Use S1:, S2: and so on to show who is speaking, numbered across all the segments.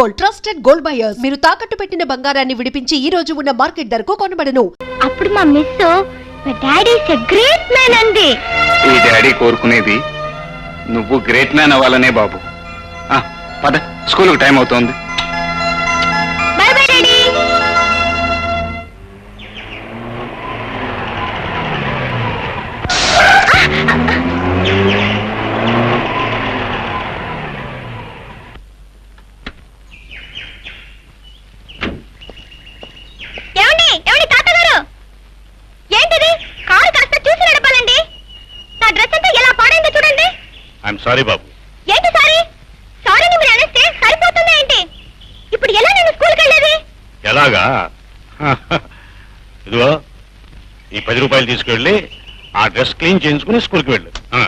S1: Gold trusted gold buyers. మీరు తాకట్టు పెట్టిన బంగారాన్ని విడిపించి ఈ రోజు ఉన్న మార్కెట్ ధరకు కొనబడను.
S2: అప్పుడు మా మిస్ మా daddy is a great man అంది
S3: ఈ డాడీ కోరుకునేది నువ్వు గ్రేట్ మ్యాన్ అవ్వాలనే బాబు. ఆ, పద స్కూల్కి టైం అవుతోంది. ఐఎమ్ సారీ బాబు.
S2: ఏంటి సారీ? సారీని మీరు అనేస్తే సరిపోతుందా ఏంటి? ఇప్పుడు ఎలా నేను స్కూల్కి వెళ్ళేది?
S4: ఎలాగా? ఇదిగో ఈ పది రూపాయలు తీసుకెళ్ళి ఆ డ్రెస్ క్లీన్ చేయించుకుని స్కూల్కి వెళ్ళు. ఆ,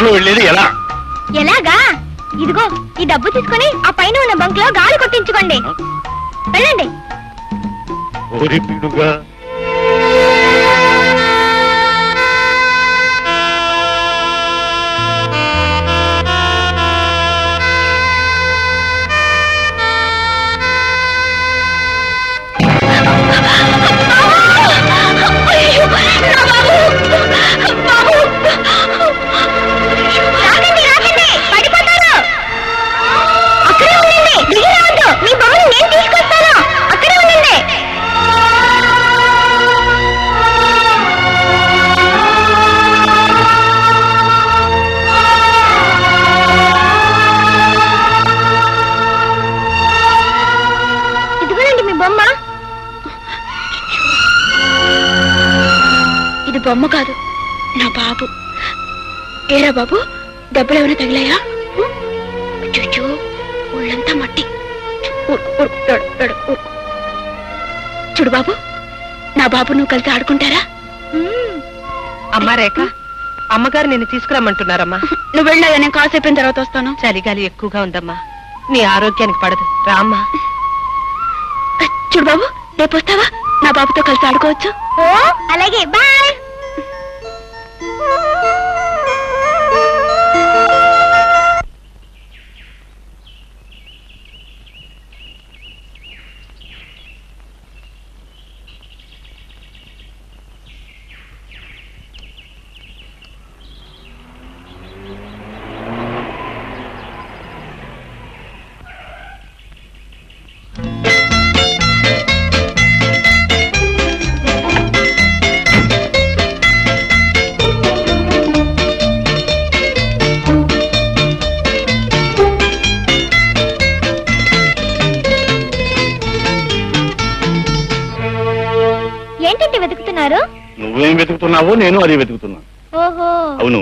S4: కారులో వెళ్ళేది ఎలా?
S2: ఎలాగా? ఇదిగో ఈ డబ్బు తీసుకొని ఆ పైన ఉన్న బంక్లో గాలి కొట్టించుకోండి. వెళ్ళండి.
S4: ఓరి పిడుగా.
S2: ఇది బొమ్మ కాదు. నా బాబు. ఏరా బాబు? దెబ్బలు ఏమైనా తగిలాయా? చూచు ఒళ్ళంతా మట్టి. చూడు బాబు నా బాబు నువ్వు కలిసి ఆడుకుంటారా?
S5: అమ్మా రేఖ అమ్మగారు నిన్ను తీసుకురమ్మంటున్నారమ్మా.
S2: నువ్వు వెళ్ళాయా నేను కాసేపు అయిన తర్వాత వస్తాను.
S5: చలిగాలి ఎక్కువగా ఉందమ్మా. నీ ఆరోగ్యానికి పడదు. రామ్మా
S2: చూడు బాబు రేపు వస్తావా? నా బాబుతో కలిసి ఆడుకోవచ్చు. ఓ అలాగే. బాయ్.
S4: వెతుకుతున్నావో నేను అది వెతుకుతున్నా
S2: ఓహో.
S4: అవును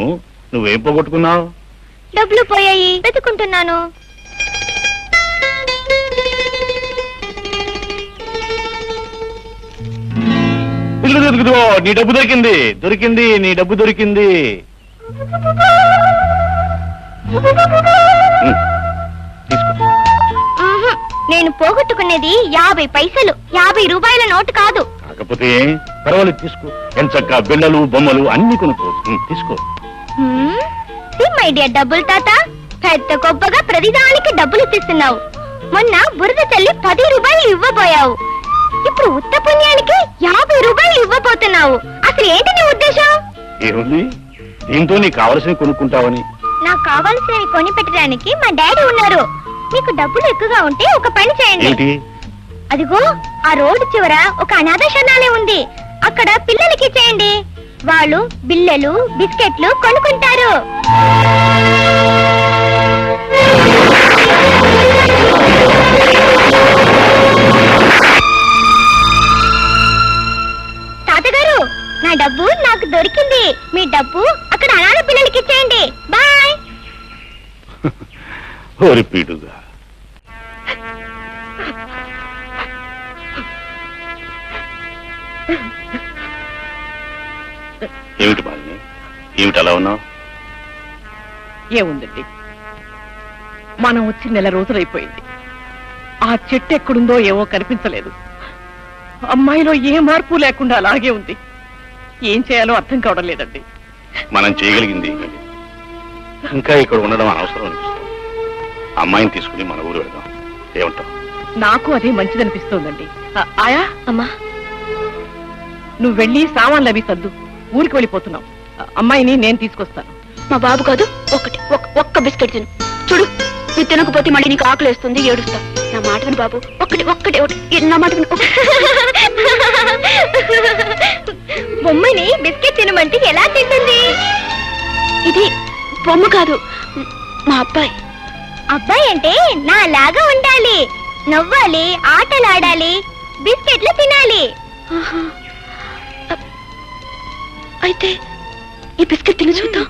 S4: నువ్వేం పోగొట్టుకున్నావు?
S2: డబ్బులు పోయాయి వెతుకుంటున్నాను
S4: నీ డబ్బు దొరికింది దొరికింది నీ డబ్బు దొరికింది.
S2: నేను పోగొట్టుకునేది యాభై పైసలు యాభై రూపాయల నోటు కాదు.
S4: కాకపోతే పర్వాలేదు తీసుకో. ఎంచక్క బిళ్ళలు బొమ్మలు అన్ని కొనుక్కోవచ్చు ఉమ్, తీసుకో.
S2: మై డియర్ డబ్బులు తాత? పెద్ద గొప్పగా ప్రతిదానికి డబ్బులు ఇస్తున్నావు మొన్న బురద తల్లి పది రూపాయలు ఇవ్వబోయావు. ఇప్పుడు ఉత్త పుణ్యానికి యాభై రూపాయలు ఇవ్వబోతున్నావు. అసలు ఏంటి నీ ఉద్దేశం?
S4: ఏముంది? దీంతో నీకు కావలసినవి కొనుక్కుంటావని.
S2: నాకు కావాల్సినవి కొని పెట్టడానికి మా డాడీ ఉన్నారు. మీకు డబ్బులు ఎక్కువగా ఉంటే ఒక పని చేయండి. అదిగో ఆ రోడ్డు చివర ఒక అనాథ శరణాలయం ఉంది. అక్కడ పిల్లలకి ఇచ్చేయండి. వాళ్ళు బిల్లలు బిస్కెట్లు కొనుక్కుంటారు.
S6: తాతగారు నా డబ్బు నాకు దొరికింది. మీ డబ్బు అక్కడ అనాథ పిల్లలకి ఇచ్చేయండి. బాయ్.
S4: ఓరి పీడుగా. ఏమిటి బాలిని? ఏమిటి అలా ఉన్నావు?
S7: ఏముందండి? మనం వచ్చి నెల రోజులైపోయింది. ఆ చెట్టు ఎక్కడుందో ఏవో కనిపించలేదు. అమ్మాయిలో ఏ మార్పు లేకుండా అలాగే ఉంది. ఏం చేయాలో అర్థం కావడం లేదండి.
S4: మనం చేయగలిగింది. ఇంకా ఇక్కడ ఉండడం అనవసరం అనిపిస్తుంది. అమ్మాయిని తీసుకుని మన ఊరు వెళదాం. ఏమంటావు?
S7: నాకు అదే మంచిదనిపిస్తోందండి. ఆ- ఆయా?
S6: అమ్మా.
S7: నువ్వు వెళ్ళి సామాన్లు అవి సర్దు. ఊరికి వెళ్ళిపోతున్నావు. అమ్మాయిని నేను తీసుకొస్తాను.
S6: మా బాబు కాదు ఒకటి ఒక్- ఒక్క బిస్కెట్ తిను. చూడు నువ్వు తినకపోతే మళ్ళీ నీకు ఆకలి వేస్తుంది ఏడుస్తా. నా మాట విను బాబు. ఒక్కటి ఒక్కటి ఒకటి నా మాట విను. బొమ్మని బిస్కెట్ తినమంటే ఎలా తింటుంది? ఇది బొమ్మ కాదు మా అబ్బాయి. అబ్బాయి అంటే నా లాగా ఉండాలి. నవ్వాలి ఆటలాడాలి బిస్కెట్లు తినాలి. అయితే ఈ బిస్కెట్ తిని చూద్దాం.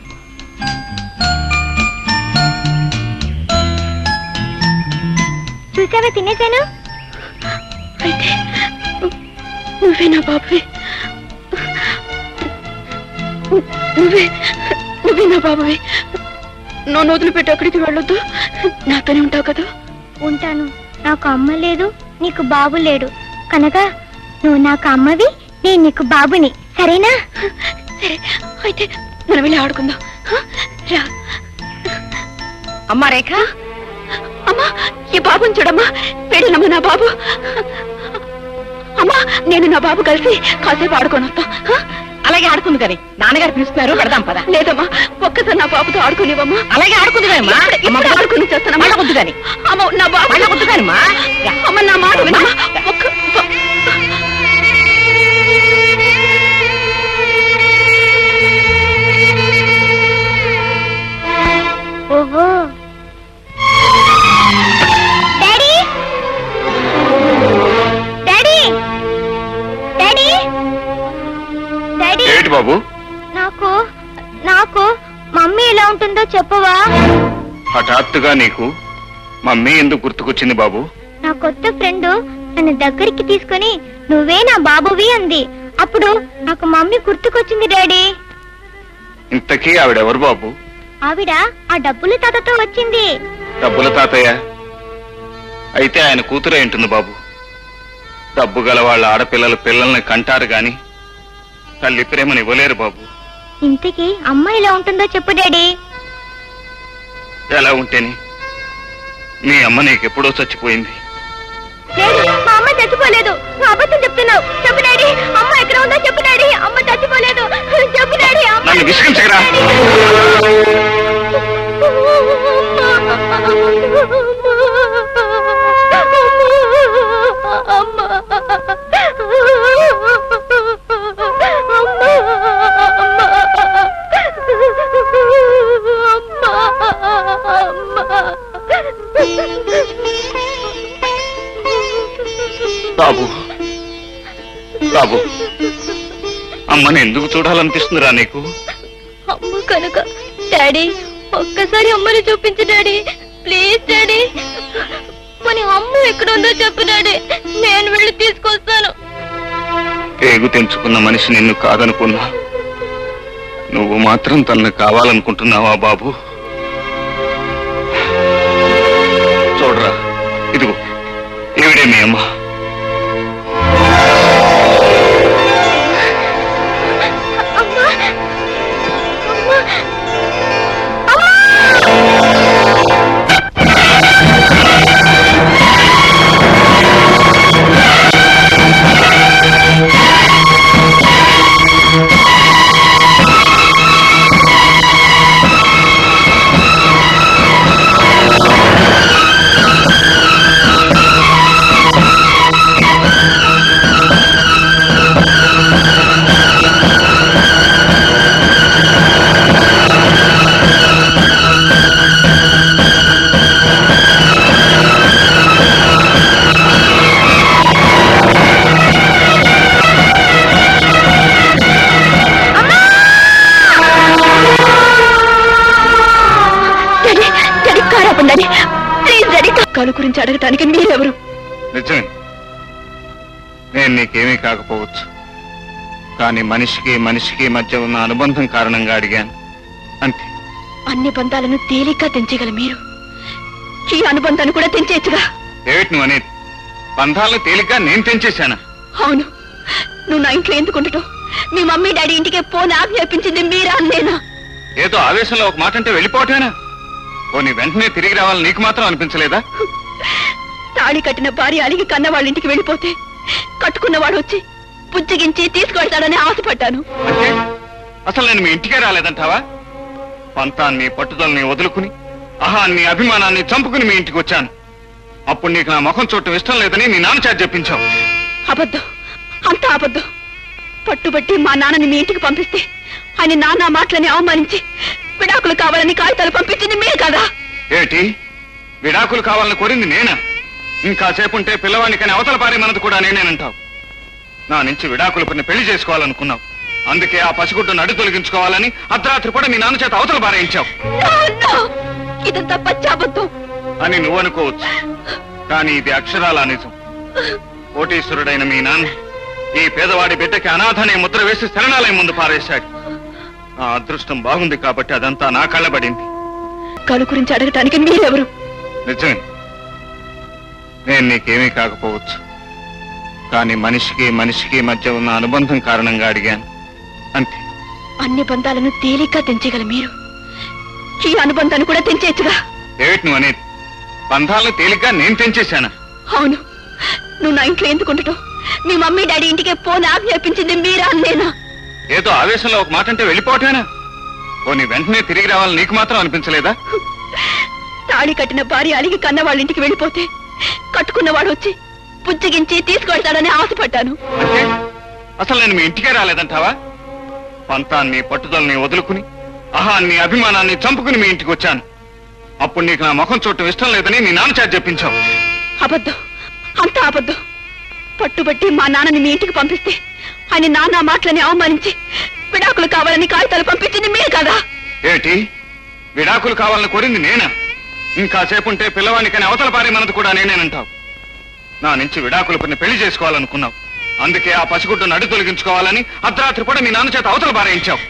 S6: చూసావా తినేశాను? అయితే నువ్వే నా బాబువి. నువ్వే నువ్వే నా బాబువి. నన్ను వదిలిపెట్టి ఎక్కడికి వెళ్ళొద్దు. నాతోనే ఉంటావు కదా.
S2: ఉంటాను. నాకు అమ్మ లేదు నీకు బాబు లేడు. కనుక నువ్వు నాకు అమ్మవి నేను నీకు బాబుని. సరేనా?
S6: సరే అయితే మనం వెళ్ళి ఆడుకుందాం. హ? రా.
S7: అమ్మా రేఖ.
S6: అమ్మా ఈ బాబుని చూడమ్మా. పెళ్ళమ్మా నా బాబు. అమ్మా నేను నా బాబు కలిసి కాసేపు ఆడుకొని వస్తాం. హ?
S7: అలాగే ఆడుకుంది కానీ. నాన్నగారు పిలుస్తున్నారు పెడదాం పద.
S6: లేదమ్మా ఒక్కసారి నా బాబుతో ఆడుకునేవమ్మా
S7: అలాగే ఆడుకుంది కానీ
S6: ఆడుకుని
S7: కానీ
S6: అమ్మ నా బాబు
S7: అమ్మా.
S6: నా మాట ఒక్క
S2: ఓహో డాడీ? డాడీ? డాడీ? డాడీ?
S3: ఏమిటి బాబు?
S2: నాకు నాకు మమ్మీ ఎలా ఉంటుందో చెప్పవా?
S3: హఠాత్తుగా నీకు మమ్మీ ఎందుకు గుర్తుకొచ్చింది బాబు?
S2: నా కొత్త ఫ్రెండ్ నన్ను దగ్గరికి తీసుకొని నువ్వే నా బాబువి అంది. అప్పుడు నాకు మమ్మీ గుర్తుకొచ్చింది డాడీ.
S3: ఇంతకీ ఆవిడెవరు బాబు?
S2: ఆవిడ ఆ డబ్బుల తాతతో వచ్చింది.
S3: డబ్బుల తాతయ్య? అయితే ఆయన కూతురే ఉంటుంది బాబు. డబ్బు గల వాళ్ళ ఆడపిల్లల పిల్లల్ని కంటారు గాని తల్లి ప్రేమని ఇవ్వలేరు బాబు.
S2: ఇంతకీ అమ్మ ఎలా ఉంటుందో చెప్పు డాడీ.
S3: ఎలా ఉంటేని? మీ అమ్మ నీకెప్పుడో చచ్చిపోయింది.
S2: మా అమ్మ చచ్చిపోలేదు. నువ్వు అబద్ధం చెప్తున్నావు. చెప్పు డాడీ. అమ్మ ఎక్కడ ఉందో చెప్పు డాడీ. అమ్మ చచ్చిపోలేదు. చెప్పు డాడీ. అమ్మ
S3: నన్ను విసిగించగరా ఎందుకు చూడాలనిపిస్తుందిరా నీకు?
S2: అమ్మ కనుక. డాడీ ఒక్కసారి అమ్మని చూపించు డాడీ. Please daddy. మన అమ్మ ఎక్కడ ఉందో చెప్పు డాడీ. నేను వెళ్ళి తీసుకొస్తాను.
S3: పేగు తెంచుకున్న మనిషి నిన్ను కాదనుకున్నా. నువ్వు మాత్రం తనను కావాలనుకుంటున్నావా బాబు? చూడరా ఇదిగో ఏవిడే మీ అమ్మా.
S6: అడగటానికి మీరెవరు?
S3: నిజమే. నేను నీకేమీ కాకపోవచ్చు. కానీ మనిషికి మనిషికి మధ్య ఉన్న అనుబంధం కారణంగా అడిగాను. అంతే.
S6: అన్ని బంధాలను తేలిగ్గా తెంచగల మీరు. ఈ అనుబంధాన్ని కూడా తెంచేయచ్చుగా.
S3: ఏమిటి నువ్వు అనేది? బంధాలను తేలిగ్గా నేను తెంచేశానా?
S6: అవును. నువ్వు నా ఇంట్లో ఎందుకు ఉండటం? మీ మమ్మీ డాడీ ఇంటికి పోని ఆజ్ఞాపించింది మీరా నేనా?
S3: ఏదో ఆవేశంలో ఒక మాట అంటే వెళ్ళిపోవటమేనా? ఓ నీ వెంటనే తిరిగి రావాలని నీకు మాత్రం అనిపించలేదా?
S6: తాళి కట్టిన భార్య అలిగి కన్న వాళ్ళ ఇంటికి వెళ్ళిపోతే కట్టుకున్నవాడు వచ్చి పుచ్చగించి తీసుకెళ్తాడని ఆశపడ్డాను.
S3: అంటే అసలు నేను మీ ఇంటికే రాలేదంటావా? పంతాన్ని పట్టుదలని వదులుకుని అహాన్ని అభిమానాన్ని చంపుకుని మీ ఇంటికి వచ్చాను. అప్పుడు నీకు నా ముఖం చూడటం ఇష్టం లేదని నీ నాన్న చేత చెప్పించావు.
S6: అబద్ధం. అంతా అబద్ధం. పట్టుబట్టి మా నాన్నని మీ ఇంటికి పంపిస్తే ఆయన నాన్న మాటలని అవమానించి విడాకులు కావాలని కాగితాలు పంపించింది మీరు కదా.
S3: ఏమిటి విడాకులు కావాలని కోరింది నేనా? ఇంకాసేపు ఉంటే పిల్లవాడికని అవతల పారే మనది కూడా నేనేనంటావు. నా నుంచి విడాకులు పని పెళ్ళి చేసుకోవాలనుకున్నావు. అందుకే ఆ పసిగుడ్డును అడ్డు తొలగించుకోవాలని అర్ధరాత్రి కూడా మీ నాన్న చేత అవతల పారేయించావు!
S6: ఇదంతా
S3: అని నువ్వు అనుకోవచ్చు. కానీ ఇది అక్షరాల నిజం. కోటీశ్వరుడైన మీ నాన్న ఈ పేదవాడి బిడ్డకి అనాథనే ముద్ర వేసి శరణాలయం ముందు పారేశాడు. ఆ అదృష్టం బాగుంది కాబట్టి అదంతా నా కళ్ళబడింది.
S6: కలు గురించి అడగటానికి మీరెవరు?
S3: నిజమే. నేను నీకేమీ కాకపోవచ్చు. కానీ మనిషికి మనిషికి మధ్య ఉన్న అనుబంధం కారణంగా అడిగాను. అంతే.
S6: అన్ని బంధాలను తేలిగ్గా తెంచగల మీరు. ఈ అనుబంధాన్ని కూడా తెంచేయచ్చుగా.
S3: ఏమిటి నువ్వు అనేది? బంధాలను తేలిగ్గా నేను తెంచేశానా?
S6: అవును. నువ్వు నా ఇంట్లో ఎందుకు ఉండటం? మీ మమ్మీ డాడీ ఇంటికి పోని ఆజ్ఞాపించింది మీరా నేనా
S3: ఏదో ఆవేశంలో ఒక మాట అంటే వెళ్ళిపోవటమేనా? ఓ నీ వెంటనే తిరిగి రావాలని నీకు మాత్రం అనిపించలేదా?
S6: తాళి కట్టిన భార్య అలిగి కన్న వాళ్ళ ఇంటికి వెళ్ళిపోతే కట్టుకున్నవాడు వచ్చి పుచ్చగించి తీసుకెళ్తాడని ఆశపడ్డాను.
S3: అంటే అసలు నేను మీ ఇంటికే రాలేదంటావా? పంతాన్ని పట్టుదలని వదులుకుని అహాన్ని అభిమానాన్ని చంపుకుని మీ ఇంటికి వచ్చాను. అప్పుడు నీకు నా ముఖం చూడటం ఇష్టం లేదని నీ నాన్న చేత చెప్పించావు.
S6: అబద్ధం. అంతా అబద్ధం. పట్టుబట్టి మా నాన్నని మీ ఇంటికి పంపిస్తే ఆయన నాన్న మాటలని అవమానించి విడాకులు కావాలని కాగితాలు పంపించింది మీరు కదా?
S3: ఏమిటి విడాకులు కావాలని కోరింది నేనా? ఇంకాసేపు ఉంటే పిల్లవాడికని అవతల పారే మనది కూడా నేనేనంటావు. నా నుంచి విడాకులు కొన్ని పెళ్ళి చేసుకోవాలనుకున్నావు. అందుకే ఆ పసిగుడ్డును అడ్డు తొలగించుకోవాలని అర్ధరాత్రి కూడా మీ నాన్న చేత అవతల పారేయించావు!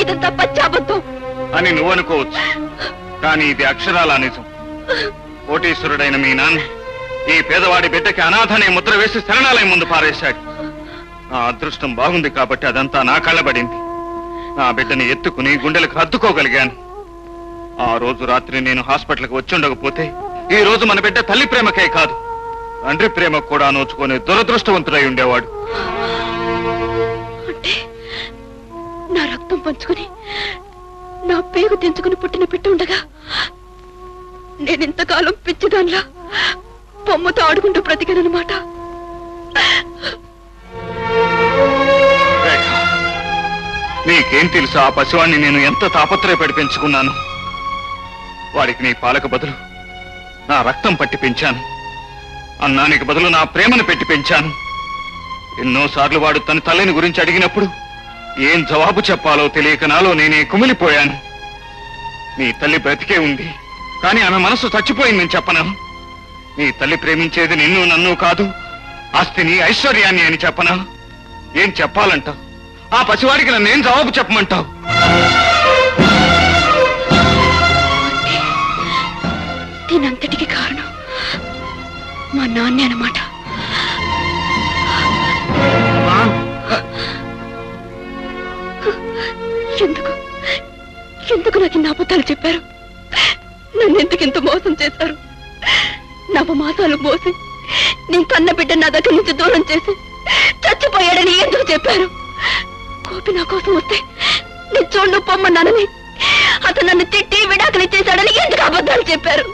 S6: ఇదంతా
S3: అని నువ్వు అనుకోవచ్చు. కానీ ఇది అక్షరాల నిజం. కోటీశ్వరుడైన మీ నాన్న ఈ పేదవాడి బిడ్డకి అనాథనే ముద్ర వేసి శరణాలయం ముందు పారేశాడు. నా అదృష్టం బాగుంది కాబట్టి అదంతా నా కళ్ళబడింది. నా బిడ్డని ఎత్తుకుని గుండెలకు హత్తుకోగలిగాను ఆ రోజు రాత్రి నేను హాస్పిటల్కి వచ్చి ఉండకపోతే ఈ రోజు మన బిడ్డ తల్లి ప్రేమకే కాదు. తండ్రి ప్రేమకు కూడా నోచుకొని దురదృష్టవంతుడై ఉండేవాడు.
S6: అంటే నా రక్తం పంచుకుని నా పేగు తెంచుకుని పుట్టిన బిడ్డ ఉండగా నేనెంతకాలం పిచ్చిదాన్లా బొమ్మతో ఆడుకుంటూ బ్రతికానమాట
S3: నీకేం తెలుసు ఆ పసివాణ్ణి నేను ఎంత తాపత్రయపడి పెంచుకున్నాను? వాడికి నీ పాలక బదులు నా రక్తం పట్టి పెంచాను. అన్నానికి బదులు నా ప్రేమను పెట్టి పెంచాను. ఎన్నోసార్లు వాడు తన తల్లిని గురించి అడిగినప్పుడు ఏం జవాబు చెప్పాలో తెలియక నాలో నేనే కుమిలిపోయాను. నీ తల్లి బ్రతికే ఉంది కానీ ఆమె మనసు చచ్చిపోయిందని చెప్పను నీ తల్లి ప్రేమించేది నిన్ను నన్ను కాదు ఆస్తిని ఐశ్వర్యాన్ని అని చెప్పనా ఏం చెప్పాలంటావు? ఆ పసివాడికి నన్ను ఏం జవాబు చెప్పమంటావు?
S6: మా నాన్నే అన్నమాట. ఎందుకు? ఎందుకు నాకు ఇన్ని అబద్ధాలు చెప్పారు? నన్ను ఎందుకు ఇంత మోసం చేశారు? నవమాసాలు మోసి నేను కన్న బిడ్డ నా దగ్గర నుంచి దూరం చేసి చచ్చిపోయాడని ఎందుకు చెప్పారు? కోపి నా కోసం వస్తే నేను చూడు పొమ్మన్నానని అతను నన్ను తిట్టి విడాకులు ఇచ్చేశాడని ఎందుకు అబద్ధాలు చెప్పారు?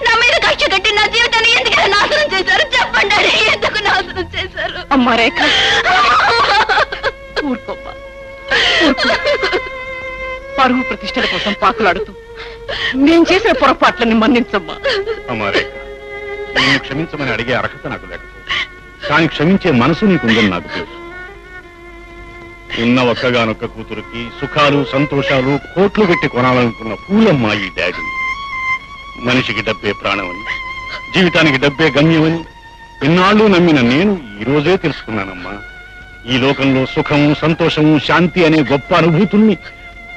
S6: నా మీద కక్ష కట్టి నా జీవితాన్ని ఎందుకు నాశనం చేశారు? చెప్పండి ఎందుకు నాశనం చేశారు?
S7: అమ్మా రేఖ. ఊరుకోమ్మా ఊరుకో. పరువు ప్రతిష్టల కోసం పాకులాడుతూ. నేను చేసిన పొరపాట్లని మన్నించమ్మా.
S4: అమ్మారే నిన్ను క్షమించమని అడిగే అర్హత నాకు లేకపోతే కానీ క్షమించే మనసు నీకుందని నాకు తెలుసు. ఉన్న ఒక్కగానొక్క కూతురికి సుఖాలు సంతోషాలు కోట్లు పెట్టి కొనాలనుకున్న పూలమ్మ ఈ డాడీ. మనిషికి డబ్బే ప్రాణమని జీవితానికి డబ్బే గమ్యమని ఎన్నాళ్ళు నమ్మిన నేను ఈ రోజే తెలుసుకున్నానమ్మా. ఈ లోకంలో సుఖము సంతోషము శాంతి అనే గొప్ప అనుభూతుల్ని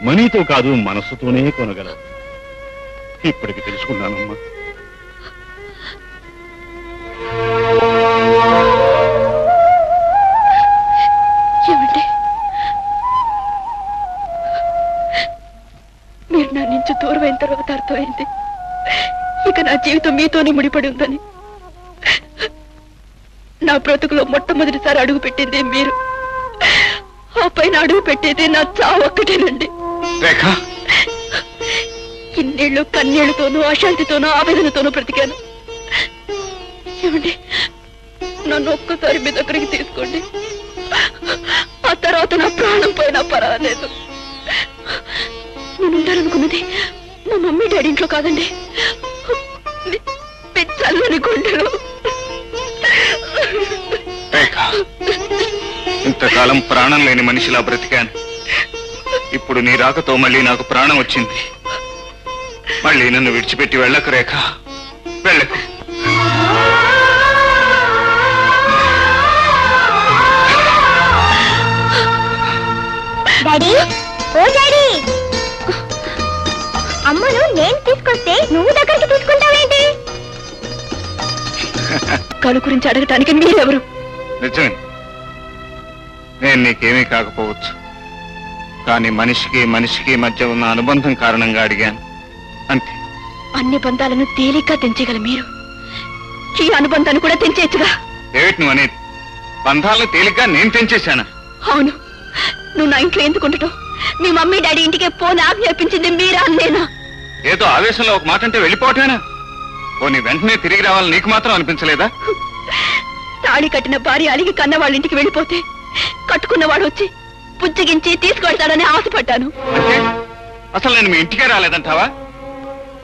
S4: మనీతో కాదు మనస్సుతోనే కొనగలవు ఇప్పటికి తెలుసుకున్నానమ్మా.
S6: మీతోనే ముడిపడి ఉందని. నా బ్రతుకులో మొట్టమొదటిసారి అడుగు పెట్టింది మీరు. ఆ పైన అడుగు పెట్టేది నా చావు ఒక్కటేనండి.
S3: రేఖ.
S6: ఇన్నేళ్ళు కన్నీళ్ళతోనూ అశాంతితోనూ ఆవేదనతోనూ బ్రతికాను. ఏమండి? నన్ను ఒక్కసారి మీ దగ్గరికి తీసుకోండి. ఆ తర్వాత నా ప్రాణం పోయినా పర్వాలేదు. నేను ఉండాలనుకున్నది మా మమ్మీ డాడీ ఇంట్లో కాదండి. చల్లని
S3: ఇంతకాలం ప్రాణం లేని మనిషిలా బ్రతికాను. ఇప్పుడు నీ రాకతో మళ్ళీ నాకు ప్రాణం వచ్చింది. మళ్ళీ నన్ను విడిచిపెట్టి వెళ్ళకు రేఖ. వెళ్ళకు.
S2: డాడీ ఓ డాడీ. అమ్మను నేను తీసుకొస్తే నువ్వు దగ్గరికి
S6: కళ గురించి అడగటానికి మీరెవరు?
S3: నిజమే. నేను నీకేమీ కాకపోవచ్చు. కానీ మనిషికి మనిషికి మధ్య ఉన్న అనుబంధం కారణంగా అడిగాను. అంతే.
S6: అన్ని బంధాలను తేలిగ్గా తెంచగల మీరు. ఈ అనుబంధాన్ని కూడా తెంచేయచ్చుగా.
S3: ఏమిటి నువ్వు అనేది? బంధాలను తేలిగ్గా నేను తెంచేశానా?
S6: అవును. నువ్వు నా ఇంట్లో ఎందుకు ఉండటం? మీ మమ్మీ డాడీ ఇంటికి పోని ఆజ్ఞాపించింది మీరా నేనా?
S3: ఏదో ఆవేశంలో ఒక మాట అంటే వెళ్ళిపోవటమేనా పోనీ వెంటనే తిరిగి రావాలని నీకు మాత్రం అనిపించలేదా?
S6: తాళి కట్టిన భార్య అలిగి కన్న వాళ్ళ ఇంటికి వెళ్ళిపోతే కట్టుకున్నవాడు వచ్చి పుచ్చగించి తీసుకువెళ్తాడని ఆశపడ్డాను.
S3: అంటే అసలు నేను మీ ఇంటికే రాలేదంటావా?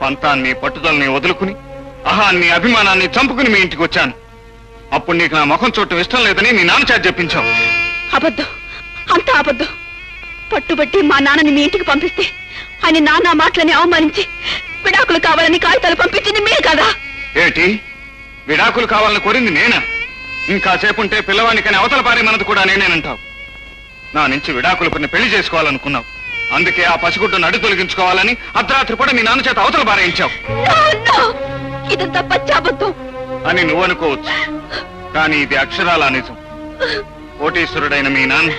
S3: పంతాన్ని పట్టుదలని వదులుకుని అహాన్ని అభిమానాన్ని చంపుకుని మీ ఇంటికి వచ్చాను. అప్పుడు నీకు నా ముఖం చూడటం ఇష్టం లేదని నీ నాన్న చేత చెప్పించావు.
S6: అబద్ధం. అంతా అబద్ధం. పట్టుబట్టి మా నాన్నని మీ ఇంటికి పంపిస్తే ఆయన నాన్న మాటలని అవమానించి విడాకులు కావాలని కాగితాలు పంపించింది మీరు కదా?
S3: ఏమిటి విడాకులు కావాలని కోరింది నేనా? ఇంకాసేపు ఉంటే పిల్లవాడికని అవతల పారి మనది కూడా నేనేనంటావు. నా నుంచి విడాకులు కొన్ని పెళ్ళి చేసుకోవాలనుకున్నావు. అందుకే ఆ పసిగుడ్డును అడ్డు తొలగించుకోవాలని అర్ధరాత్రి కూడా మీ నాన్న చేత అవతల పారేయించావు!
S6: ఇదంతా పచ్చాబద్ధం.
S3: అని నువ్వు అనుకోవచ్చు. కానీ ఇది అక్షరాల నిజం. కోటీశ్వరుడైన మీ నాన్న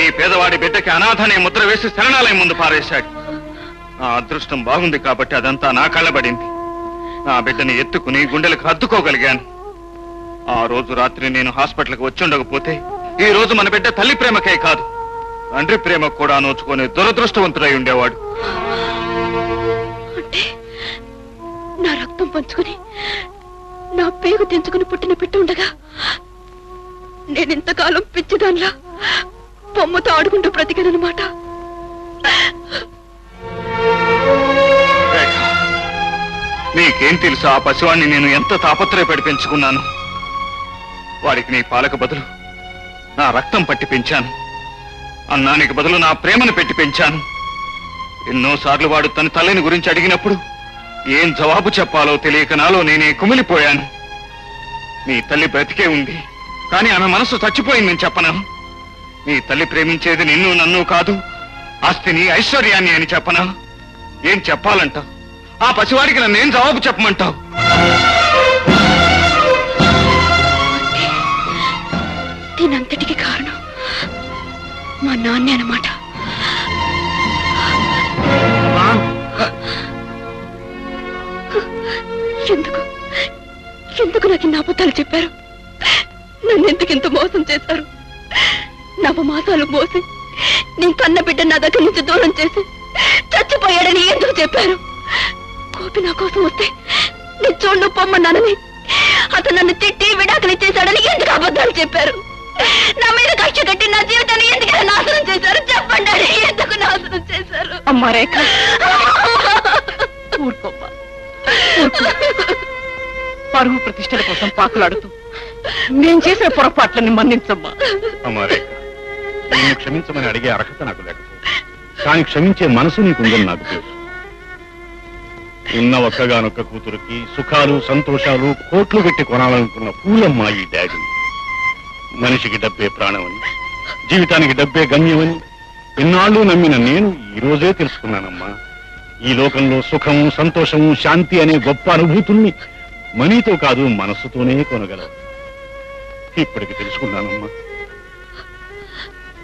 S3: ఈ పేదవాడి బిడ్డకి అనాథనే ముద్ర వేసి శరణాలయం ముందు పారేశాడు. నా అదృష్టం బాగుంది కాబట్టి అదంతా నా కళ్ళబడింది. నా బిడ్డని ఎత్తుకుని గుండెలకు హత్తుకోగలిగాను ఆ రోజు రాత్రి నేను హాస్పిటల్కి వచ్చి ఉండకపోతే ఈ రోజు మన బిడ్డ తల్లి ప్రేమకే కాదు. తండ్రి ప్రేమకు కూడా నోచుకునే దురదృష్టవంతుడై ఉండేవాడు.
S6: అంటే నా రక్తం పంచుకుని నా పేగు తెంచుకుని పుట్టిన బిడ్డ ఉండగా నేనింతకాలం పిచ్చిదానిలా బొమ్మతో ఆడుకుంటూ బ్రతికానమాట
S3: నీకేం తెలుసు ఆ పసివాణ్ణి నేను ఎంత తాపత్రయపడి పెంచుకున్నాను? వాడికి నీ పాలక బదులు నా రక్తం పట్టి పెంచాను. అన్నానికి బదులు నా ప్రేమను పెట్టి పెంచాను. ఎన్నోసార్లు వాడు తన తల్లిని గురించి అడిగినప్పుడు ఏం జవాబు చెప్పాలో తెలియక నాలో నేనే కుమిలిపోయాను. నీ తల్లి బ్రతికే ఉంది కానీ ఆమె మనసు చచ్చిపోయిందని చెప్పను. నీ తల్లి ప్రేమించేది నిన్ను నన్ను కాదు ఆస్తిని ఐశ్వర్యాన్ని అని చెప్పనా. ఏం చెప్పాలంటావు ఆ పసివాడికి నన్ను ఏం జవాబు చెప్పమంటావు?
S6: దీనంతటికి కారణం మా నాన్నే అనమాట ఎందుకు? ఎందుకు నాకు ఇన్ని అబద్ధాలు చెప్పారు? నన్ను ఎందుకింత మోసం చేశారు? నవమాసాలు మోసి నీ కన్న బిడ్డ నా దగ్గర నుంచి దూరం చేసి చచ్చిపోయాడని ఎందుకు చెప్పారు? కోపి నా కోసం వస్తే నీ చూడు పొమ్మన్నానని అతను నన్ను తిట్టి విడాకులు ఇచ్చేశాడని ఎందుకు అబద్ధాలు చెప్పారు? నా మీద కక్ష కట్టి నా జీవితాన్ని ఎందుకు నాశనం చేశారు? చెప్పండి ఎందుకు నాశనం చేశారు?
S7: అమ్మా రేఖ. ఊరుకోమ్మా. పరువు ప్రతిష్టల కోసం పాకులాడుతూ. నేను చేసిన పొరపాట్లని మన్నించమ్మా.
S4: అమ్మారే నిన్ను క్షమించమని అడిగే అర్హత నాకు లేకపోతే కానీ క్షమించే మనసు నీకుందని నాకు తెలుసు. ఉన్న ఒక్కగానొక్క కూతురికి సుఖాలు సంతోషాలు కోట్లు పెట్టి కొనాలనుకున్న పూలమ్మ ఈ డాడీ. మనిషికి డబ్బే ప్రాణమని జీవితానికి డబ్బే గమ్యమని ఎన్నాళ్ళు నమ్మిన నేను ఈ రోజే తెలుసుకున్నానమ్మా. ఈ లోకంలో సుఖము సంతోషము శాంతి అనే గొప్ప అనుభూతుల్ని మనీతో కాదు మనస్సుతోనే కొనగలవు ఇప్పటికి తెలుసుకున్నానమ్మా.